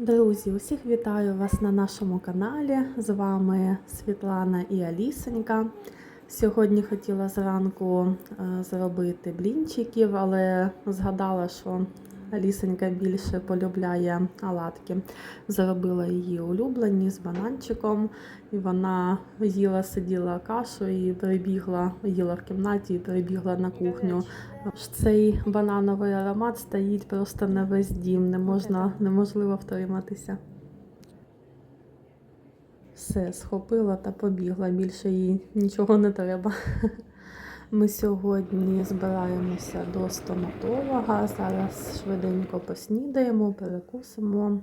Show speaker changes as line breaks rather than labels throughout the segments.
Друзі, усіх вітаю вас на нашому каналі. З вами Світлана і Алісенька. Сьогодні хотіла зранку е, зробити блінчиків, але згадала, що Алісенька більше полюбляє оладки. Зробила її улюблені з бананчиком, і вона їла, сиділа кашу і прибігла, їла в кімнаті і прибігла на кухню. Цей банановий аромат стоїть просто на весь дім, не можна, неможливо втриматися. Все, схопила та побігла, більше їй нічого не треба. Ми сьогодні збираємося до стоматолога. Зараз швиденько поснідаємо, перекусимо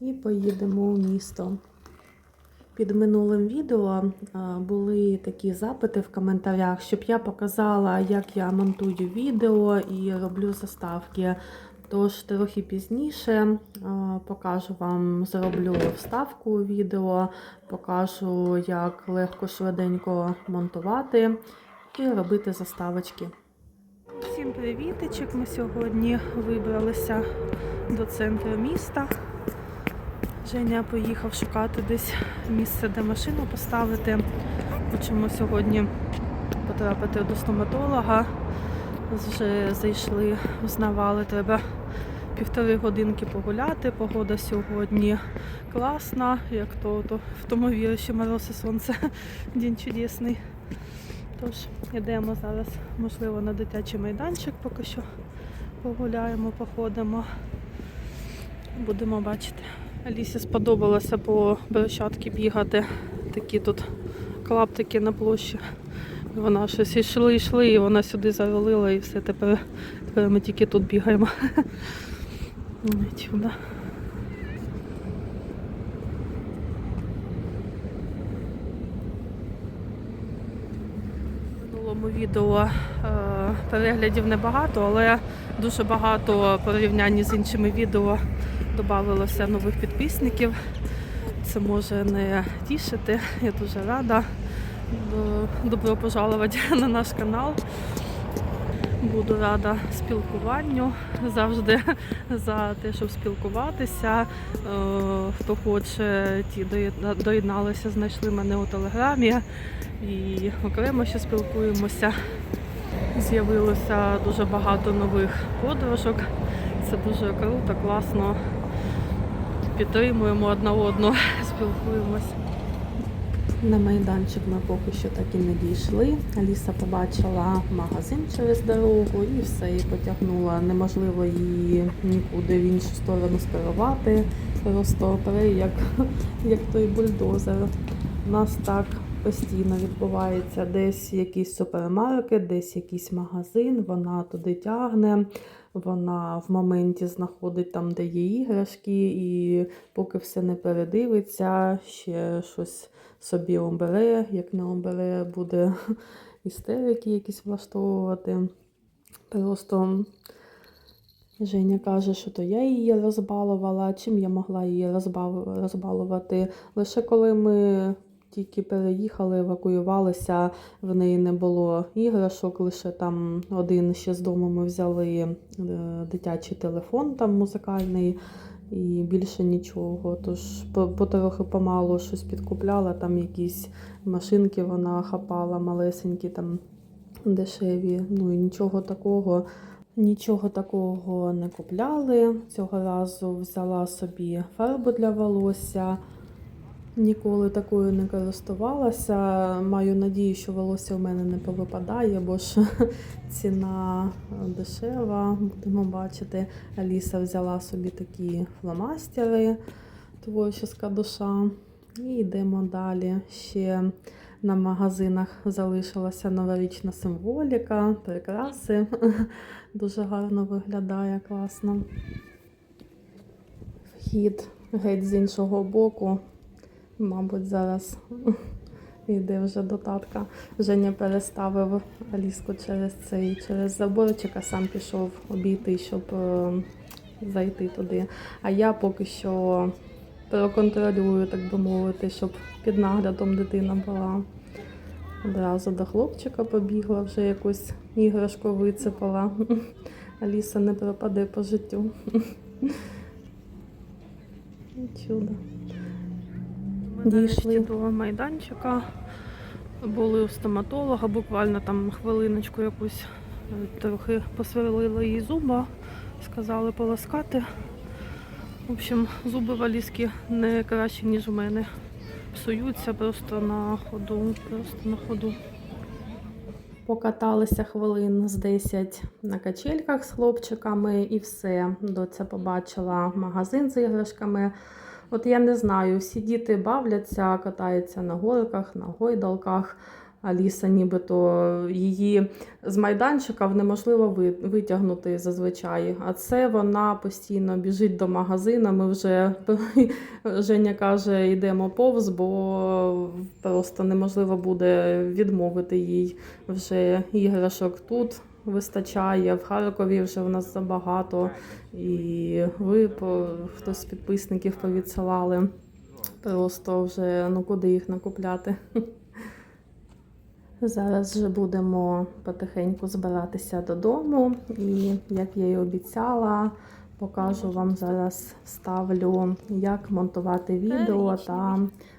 і поїдемо у місто. Під минулим відео були такі запити в коментарях, щоб я показала, як я монтую відео і роблю заставки. Тож трохи пізніше покажу вам, зроблю вставку відео, покажу, як легко швиденько монтувати і робити заставочки. Всім привітичок! Ми сьогодні вибралися до центру міста. Женя поїхав шукати десь місце, де машину поставити. Хочемо сьогодні потрапити до стоматолога. Вже зайшли, взнавали, треба півтори годинки погуляти. Погода сьогодні класна, як то, в тому вірі, що сонце. День чудесний. Тож, йдемо зараз, можливо, на дитячий майданчик поки що погуляємо, походимо. Будемо бачити. Алісі сподобалося по брусчатки бігати. Такі тут клаптики на площі. Вона щось йшли, йшли, і вона сюди завалила і все. Тепер, тепер ми тільки тут бігаємо. Чудо. В минулому відео е, переглядів небагато, але дуже багато порівнянні з іншими відео додавалося нових підписників. Це може не тішити. Я дуже рада. Добро пожаловать на наш канал. Буду рада спілкуванню завжди за те, щоб спілкуватися. Е, Хто хоче, ті доєдналися, знайшли мене у телеграмі і окремо ще спілкуємося. З'явилося дуже багато нових подружок. Це дуже круто, класно. Підтримуємо одна одну, спілкуємося. На майданчик ми поки що так і не дійшли. Аліса побачила магазин через дорогу і все, і потягнула. Неможливо її нікуди в іншу сторону скерувати. Просто пере, як, як той бульдозер. У нас так постійно відбувається десь якийсь супермаркет, десь якийсь магазин, вона туди тягне. Вона в моменті знаходить там, де є іграшки, і поки все не передивиться, ще щось собі обере, як не обере, буде істерики якісь влаштовувати. Просто Женя каже, що то я її розбалувала. Чим я могла її розбалувати? Лише коли ми тільки переїхали, евакуювалися, в неї не було іграшок, лише там один ще з дому ми взяли е, дитячий телефон там музикальний. І більше нічого. Тож по- потрохи помалу щось підкупляла, там якісь машинки вона хапала, малесенькі, там дешеві. Ну і нічого такого. Нічого такого не купляли. Цього разу взяла собі фарбу для волосся. Ніколи такою не користувалася. Маю надію, що волосся у мене не повипадає, бо ж ціна дешева. Будемо бачити. Аліса взяла собі такі фломастери, творческа душа. І йдемо далі. Ще на магазинах залишилася новорічна символіка, прикраси. Дуже гарно виглядає, класно. Вхід геть з іншого боку. Мабуть, зараз йде вже до татка. Женя переставив Аліску через цей через заборчик, а сам пішов обійти, щоб е, зайти туди. А я поки що проконтролюю, так би мовити, щоб під наглядом дитина була. Одразу до хлопчика побігла, вже якусь іграшку вицепала. Аліса не пропаде по життю. Чудо. Дійшли.
Дійшли до майданчика. Були у стоматолога, буквально там хвилиночку якусь е, трохи посверлили їй зуба, сказали полоскати. В общем, зуби валізки не кращі, ніж у мене. Псуються просто на ходу, просто на ходу.
Покаталися хвилин з 10 на качельках з хлопчиками і все. Доця побачила магазин з іграшками. От я не знаю, всі діти бавляться, катаються на горках, на гойдалках. Аліса нібито її з майданчика неможливо витягнути зазвичай. А це вона постійно біжить до магазину. Ми вже Женя каже, йдемо повз, бо просто неможливо буде відмовити їй. Вже іграшок тут вистачає. В Харкові вже в нас забагато. І ви хтось з підписників повідсилали. Просто вже ну куди їх накупляти. Зараз вже будемо потихеньку збиратися додому, і як я і обіцяла, покажу вам зараз ставлю, як монтувати відео та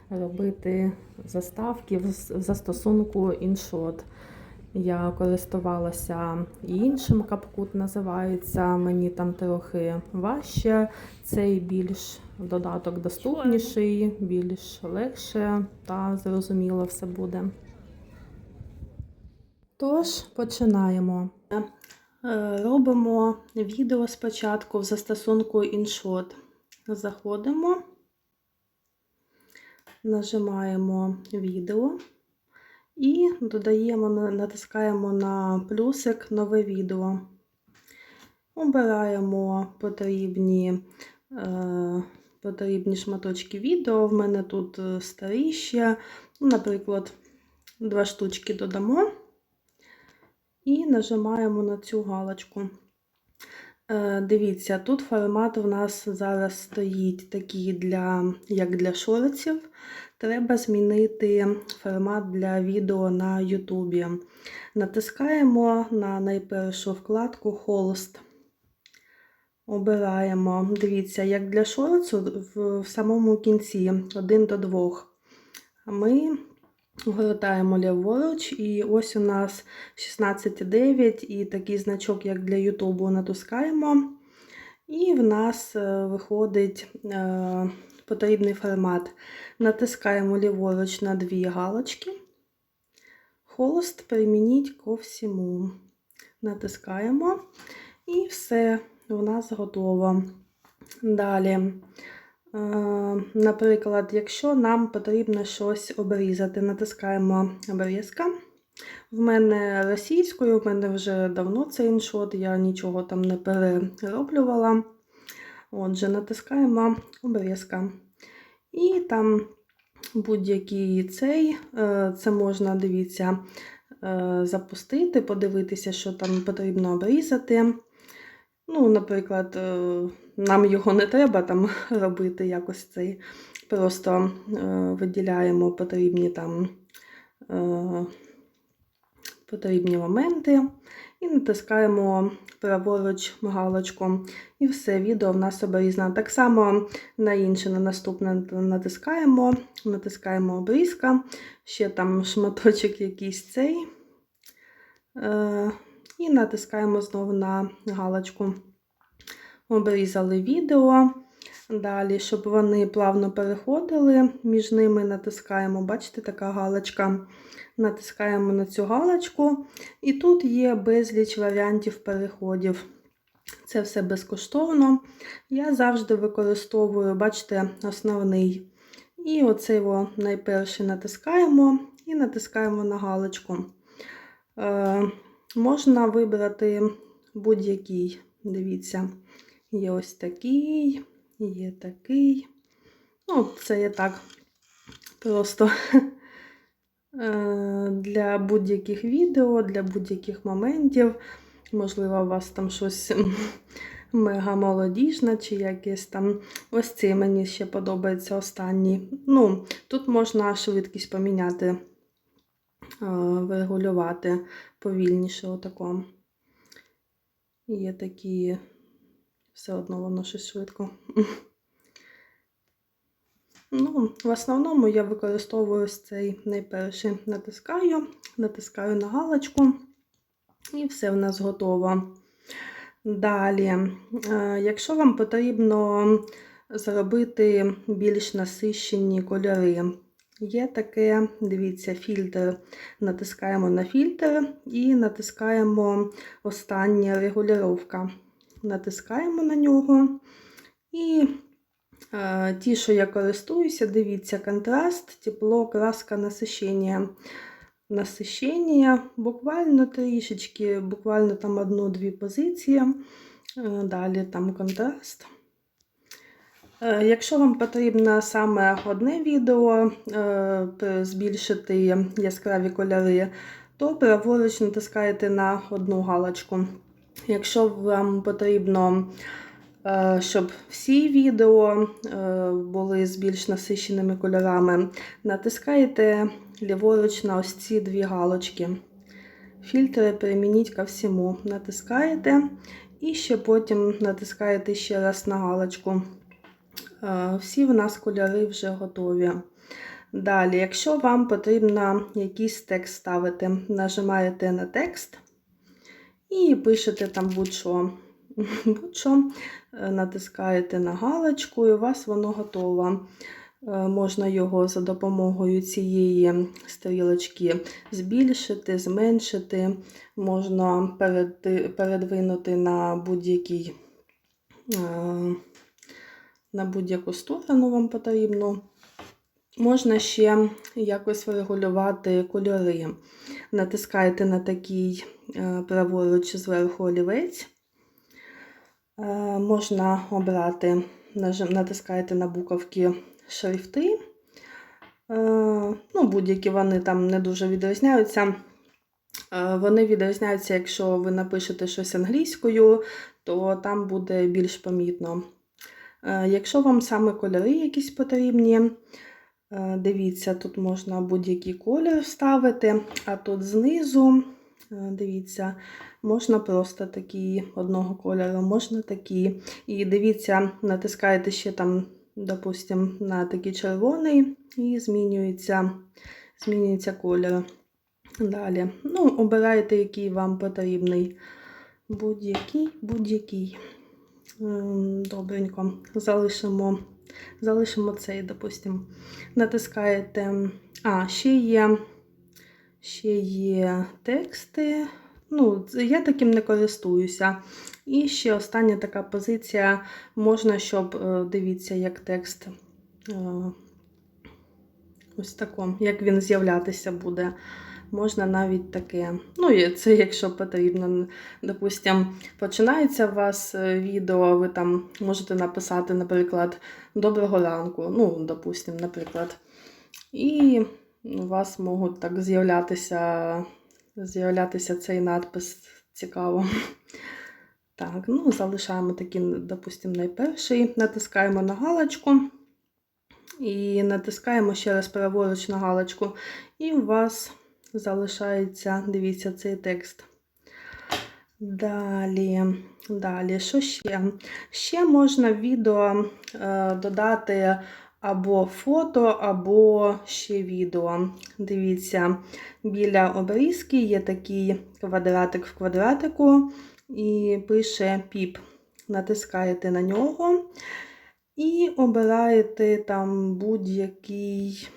робити заставки в застосунку InShot. Я користувалася іншим капкут називається. Мені там трохи важче. Цей більш додаток доступніший, більш легше та зрозуміло все буде. Тож починаємо. Е, Робимо відео спочатку в застосунку InShot. Заходимо, нажимаємо відео і додаємо, натискаємо на плюсик нове відео. Обираємо потрібні, е, потрібні шматочки відео. В мене тут е, старі ще, Ну, наприклад, два штучки додамо і нажимаємо на цю галочку. Е, Дивіться, тут формат у нас зараз стоїть такий, для, як для шорців. Треба змінити формат для відео на Ютубі. Натискаємо на найпершу вкладку Холст. Обираємо, дивіться, як для шорцу в, самому кінці 1 до 2. Ми гортаємо ліворуч, і ось у нас 16,9 і такий значок, як для Ютубу, натискаємо. І в нас е, виходить е, потрібний формат. Натискаємо ліворуч на дві галочки. Холст примініть ко всьому. Натискаємо. І все, у нас готово. Далі. Е, Наприклад, якщо нам потрібно щось обрізати, натискаємо обрізка. В мене російською, в мене вже давно це іншот, я нічого там не перероблювала. Отже, натискаємо обрізка. І там будь-який цей, е, це можна, дивіться, е, запустити, подивитися, що там потрібно обрізати. Ну, наприклад, нам його не треба там робити якось цей. Просто е, виділяємо потрібні там е, потрібні моменти і натискаємо праворуч галочку. І все, відео в нас обрізано. Так само на інше, на наступне натискаємо, натискаємо обрізка, ще там шматочок якийсь цей. Е, і натискаємо знову на галочку. Обрізали відео. Далі, щоб вони плавно переходили, між ними натискаємо, бачите, така галочка. Натискаємо на цю галочку, і тут є безліч варіантів переходів. Це все безкоштовно. Я завжди використовую, бачите, основний. І оцей його найперший натискаємо і натискаємо на галочку. Е, можна вибрати будь-який. Дивіться, є ось такий, є такий. Ну, це я так просто е, для будь-яких відео, для будь-яких моментів. Можливо, у вас там щось мега молодіжне чи якесь там. Ось цей мені ще подобається останній. Ну, тут можна швидкість поміняти, е, регулювати повільніше отако. Є такі, все одно воно щось швидко. Ну, в основному я використовую цей найперший натискаю, натискаю на галочку, і все в нас готово. Далі, е, якщо вам потрібно зробити більш насищені кольори, є таке, дивіться, фільтр. Натискаємо на фільтр і натискаємо остання регулювання. Натискаємо на нього. І е, ті, що я користуюся, дивіться, контраст, тепло, краска, насищення. Насищення, буквально трішечки, буквально там одну-дві позиції. Е, Далі там контраст. Е, Якщо вам потрібно саме одне відео збільшити яскраві кольори, то праворуч натискаєте на одну галочку. Якщо вам потрібно, е, щоб всі відео е, були з більш насиченими кольорами, натискаєте ліворуч на ось ці дві галочки. Фільтри примініть ко всьому. Натискаєте і ще потім натискаєте ще раз на галочку. Е, Всі в нас кольори вже готові. Далі, якщо вам потрібно якийсь текст ставити, нажимаєте на текст і пишете там будь-що. Будь-що, Е, натискаєте на галочку, і у вас воно готово. Е, Можна його за допомогою цієї стрілочки збільшити, зменшити, можна передвинути на будь-який е, на будь-яку сторону вам потрібно. Можна ще якось врегулювати кольори. Натискаєте на такий е, праворуч зверху олівець. Е, Можна обрати, натискаєте на буковки шрифти. Е, Ну, будь-які вони там не дуже відрізняються. Вони відрізняються, якщо ви напишете щось англійською, то там буде більш помітно. Якщо вам саме кольори якісь потрібні, дивіться, тут можна будь-який колір вставити, а тут знизу, е, дивіться, можна просто такі одного кольору, можна такі. І дивіться, натискаєте ще там, допустим, на такий червоний, і змінюється, змінюється колір. Далі. Ну, обирайте, який вам потрібний. Будь-який, будь-який. Ем, Добренько. Залишимо, залишимо цей, допустим. Натискаєте. А, ще є, ще є тексти. Ну, я таким не користуюся. І ще остання така позиція. Можна, щоб е, дивіться, як текст. е, Ось тако, як він з'являтися буде. Можна навіть таке. Ну, і це якщо потрібно. Допустим, починається у вас е, відео, ви там можете написати, наприклад, Доброго ранку. Ну, допустим, наприклад. І у вас можуть так з'являтися, з'являтися цей надпис цікаво. Так, ну, залишаємо такий, допустим, найперший. Натискаємо на галочку. І натискаємо ще раз праворуч на галочку. І у вас залишається, дивіться, цей текст. Далі, далі, що ще? Ще можна відео е, додати або фото, або ще відео. Дивіться, біля обрізки є такий квадратик в квадратику, і пише піп. Натискаєте на нього і обираєте там будь-який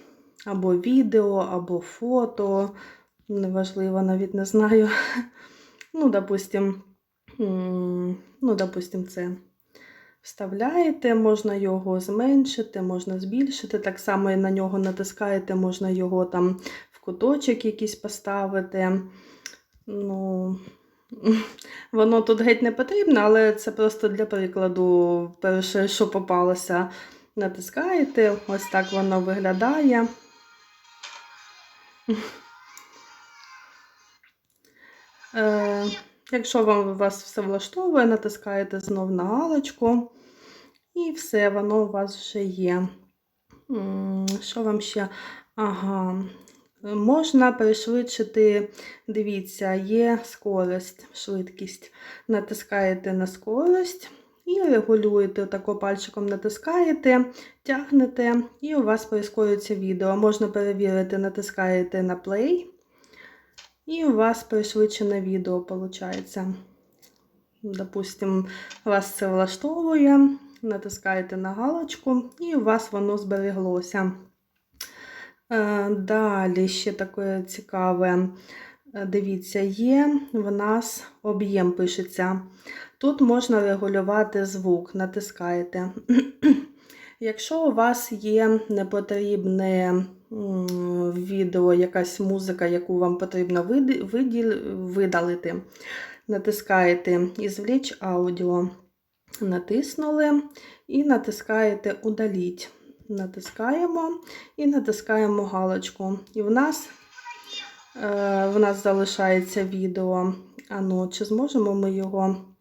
або відео, або фото. Неважливо, навіть не знаю. Ну, допустим, ну, допустим, це вставляєте, можна його зменшити, можна збільшити. Так само і на нього натискаєте, можна його там в куточок якийсь поставити. Ну, воно тут геть не потрібно, але це просто для прикладу, перше, що попалося, натискаєте, ось так воно виглядає. Е, якщо вам вас все влаштовує, натискаєте знов на галочку, і все, воно у вас вже є. Що вам ще? Ага. Можна пришвидшити, дивіться, є скорость, швидкість. Натискаєте на скорость, і регулюєте тако пальчиком натискаєте, тягнете, і у вас прискорюється відео. Можна перевірити, натискаєте на play, і у вас пришвидшене відео виходить. Допустим, вас це влаштовує, натискаєте на галочку, і у вас воно збереглося. Е, Далі ще таке цікаве. Е, Дивіться, є в нас об'єм пишеться. Тут можна регулювати звук, натискаєте. Якщо у вас є непотрібне відео якась музика, яку вам потрібно видалити, натискаєте «Ізвліч аудіо», натиснули і натискаєте Удаліть. Натискаємо і натискаємо галочку. І в нас, е, в нас залишається відео. А ну, чи зможемо ми його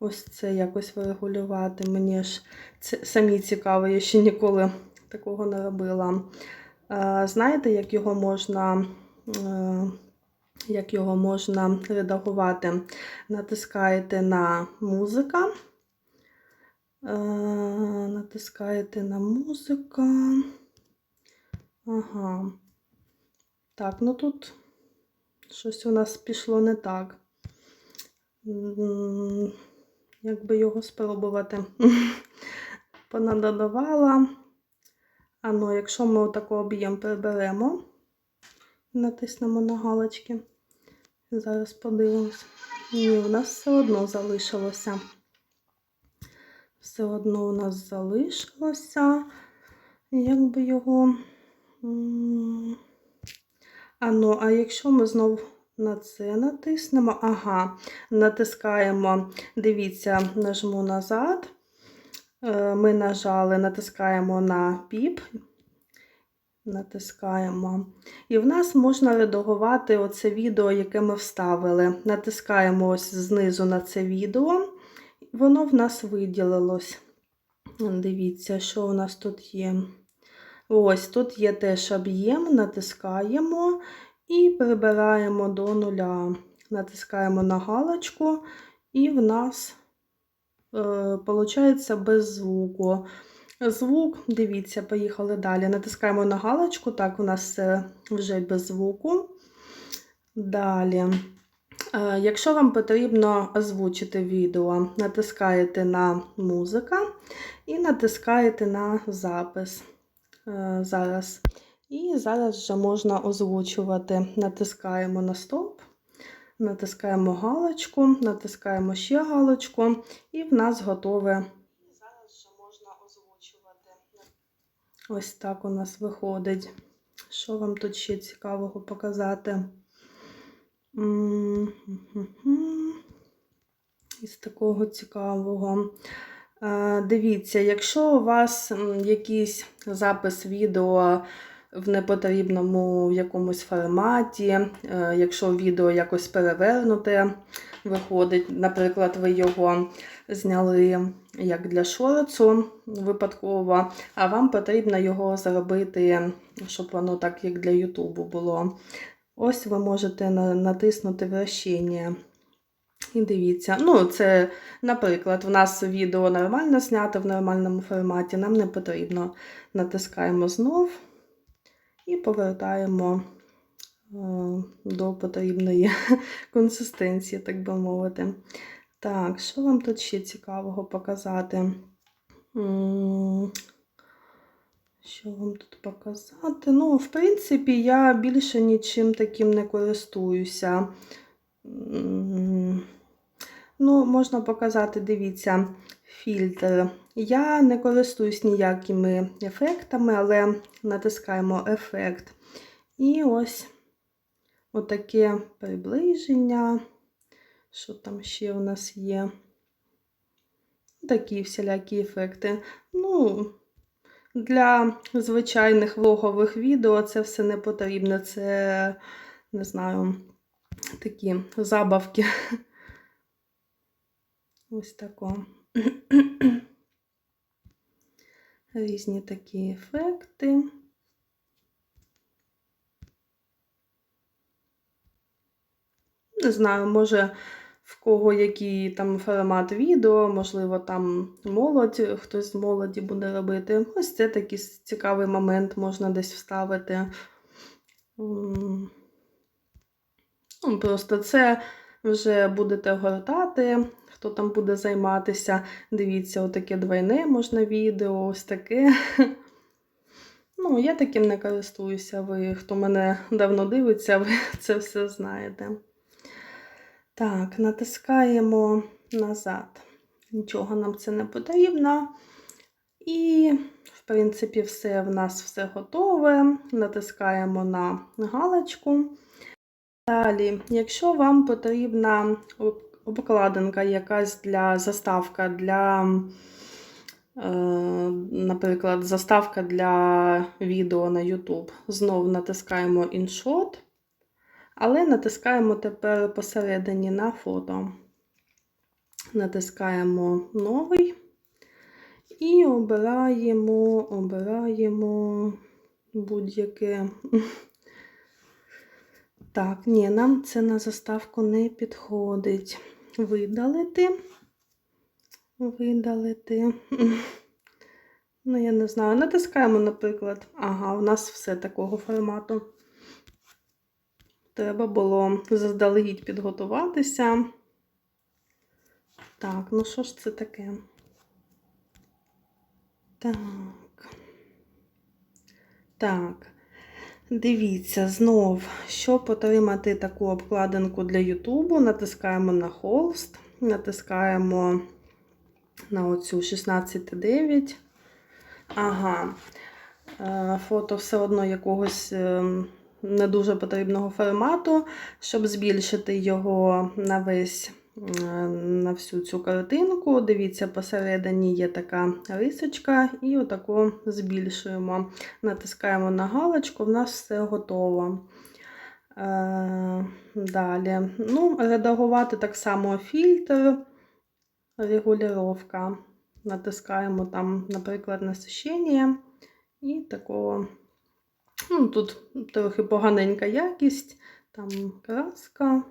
ось це якось врегулювати? Мені ж це самі цікаво, я ще ніколи такого не робила. Е, знаєте, як його можна. е, як його можна редагувати? Натискаєте на музика. Е, натискаєте на музика. Ага. Так, ну тут щось у нас пішло не так. М, Як би його спробувати? Понадавала. А ну, якщо ми отако об'єм приберемо, натиснемо на галочки. Зараз подивимось. Ні, в нас все одно залишилося. Все одно у нас залишилося. Як би його. м, А ну, а якщо ми знов на це натиснемо, ага, натискаємо, дивіться, нажму назад. Е, Ми нажали, натискаємо на піп. Натискаємо. І в нас можна редагувати оце відео, яке ми вставили. Натискаємо ось знизу на це відео. Воно в нас виділилось. Дивіться, що у нас тут є. Ось тут є теж об'єм, натискаємо і прибираємо до нуля. Натискаємо на галочку, і в нас виходить без звуку. Звук, дивіться, поїхали далі. Натискаємо на галочку, так, у нас все вже без звуку. Далі. Е, Якщо вам потрібно озвучити відео, натискаєте на музика і натискаєте на запис. Е, Зараз. І зараз вже можна озвучувати. Натискаємо на стоп, натискаємо галочку, натискаємо ще галочку, і в нас готове. Ось так у нас виходить. Що вам тут ще цікавого показати? Із такого цікавого. Е, Дивіться, якщо у вас якийсь запис відео в непотрібному якомусь форматі, е, якщо відео якось перевернуте виходить, наприклад, ви його зняли як для шорцу випадково, а вам потрібно його зробити, щоб воно так, як для Ютубу було. Ось ви можете натиснути вращення. І дивіться, ну, це, наприклад, в нас відео нормально знято в нормальному форматі, нам не потрібно. Натискаємо знов і повертаємо е, до потрібної консистенції, так би мовити. Так, що вам тут ще цікавого показати? Що вам тут показати? Ну, в принципі, я більше нічим таким не користуюся. Ну, можна показати, дивіться, фільтр. Я не користуюсь ніякими ефектами, але натискаємо ефект. І ось отаке приближення. Що там ще у нас є? Такі всілякі ефекти. Ну, для звичайних влогових відео це все не потрібно. Це, не знаю, такі забавки. Ось тако. Різні такі ефекти. Не знаю, може в кого який там формат відео, можливо, там молодь, хтось з молоді буде робити. Ось це такий цікавий момент можна десь вставити. Ну, просто це вже будете гортати, хто там буде займатися. Дивіться, отаке двойне можна відео, ось таке. Ну, я таким не користуюся. Ви, хто мене давно дивиться, ви це все знаєте. Так, натискаємо назад. Нічого нам це не потрібно. І, в принципі, все в нас все готове. Натискаємо на галочку. Далі, якщо вам потрібна обкладинка якась для заставка для, е, наприклад, заставка для відео на YouTube, знов натискаємо InShot, але натискаємо тепер посередині на фото. Натискаємо новий і обираємо, обираємо будь-яке. Так, ні, нам це на заставку не підходить. Видалити. Видалити. Ну, я не знаю. Натискаємо, наприклад. Ага, у нас все такого формату. Треба було заздалегідь підготуватися. Так, ну що ж це таке? Так. Так. Дивіться, знов, щоб отримати таку обкладинку для Ютубу, натискаємо на холст, натискаємо на оцю 16,9. Ага, Е, фото все одно якогось е, не дуже потрібного формату, щоб збільшити його на весь на всю цю картинку. Дивіться, посередині є така рисочка, і отако збільшуємо. Натискаємо на галочку, в нас все готово. Е, Далі. Ну, редагувати так само фільтр, регулювання. Натискаємо там, наприклад, насичення. І такого. Ну, тут трохи поганенька якість, там краска.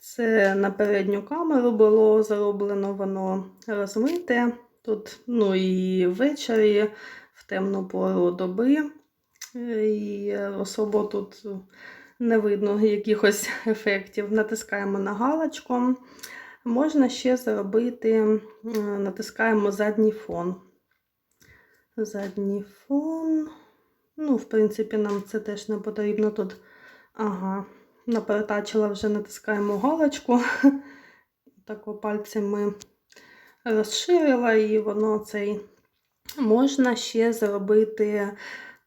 Це на передню камеру було зроблено, воно розмите. Тут, ну і ввечері, в темну пору доби. І особо тут не видно якихось ефектів. Натискаємо на галочку. Можна ще зробити, натискаємо задній фон. Задній фон. Ну, в принципі, нам це теж не потрібно тут. Ага, наперетачила вже натискаємо галочку. Тако пальцями розширила, і воно цей. Можна ще зробити,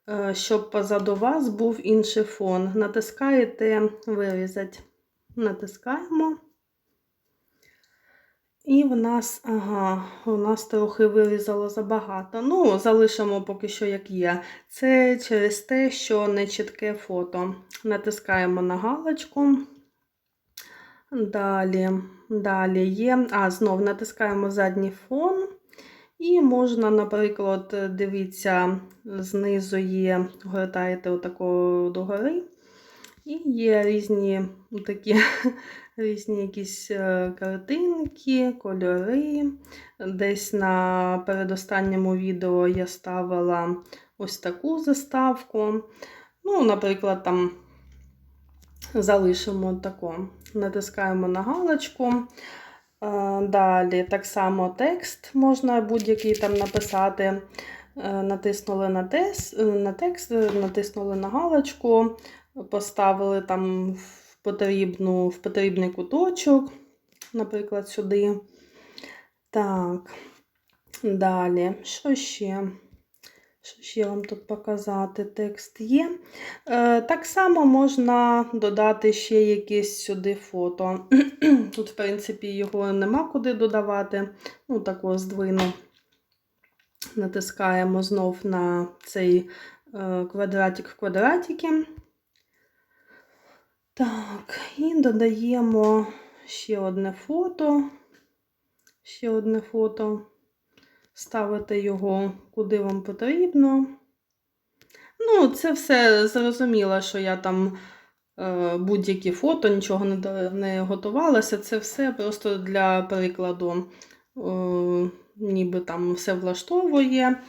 е, щоб позаду вас був інший фон. Натискаєте вирізати. Натискаємо. І в нас, ага, у нас трохи вирізало забагато. Ну, залишимо поки що як є. Це через те, що не чітке фото. Натискаємо на галочку. Далі, далі є. А, знов натискаємо задній фон. І можна, наприклад, дивіться, знизу є, гортаєте отако догори. І є різні такі різні якісь е, картинки, кольори. Десь на передостанньому відео я ставила ось таку заставку. Ну, наприклад, там залишимо таку. Натискаємо на галочку. Е, Далі так само текст можна будь-який там написати. Е, Натиснули на, текст, натиснули на галочку, поставили там потрібну, в потрібний куточок, наприклад, сюди. Так, далі, що ще? Що ще вам тут показати? Текст є. Е, так само можна додати ще якесь сюди фото. Тут, в принципі, його нема куди додавати. Ну, тако здвину. Натискаємо знов на цей е, квадратик в квадратики. Так, і додаємо ще одне фото. Ще одне фото. Ставите його куди вам потрібно. Ну, це все зрозуміло, що я там е, будь-які фото, нічого не, готувалося. Це все просто для прикладу. Е, ніби там все влаштовує.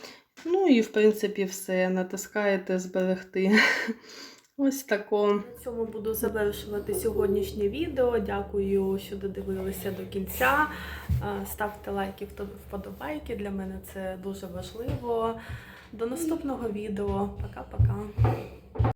Ну і в принципі все. Натискаєте зберегти. Ось тако. На цьому буду завершувати сьогоднішнє відео. Дякую, що додивилися до кінця. Е, Ставте лайки, вподобайки. Для мене це дуже важливо. До наступного відео. Пока-пока.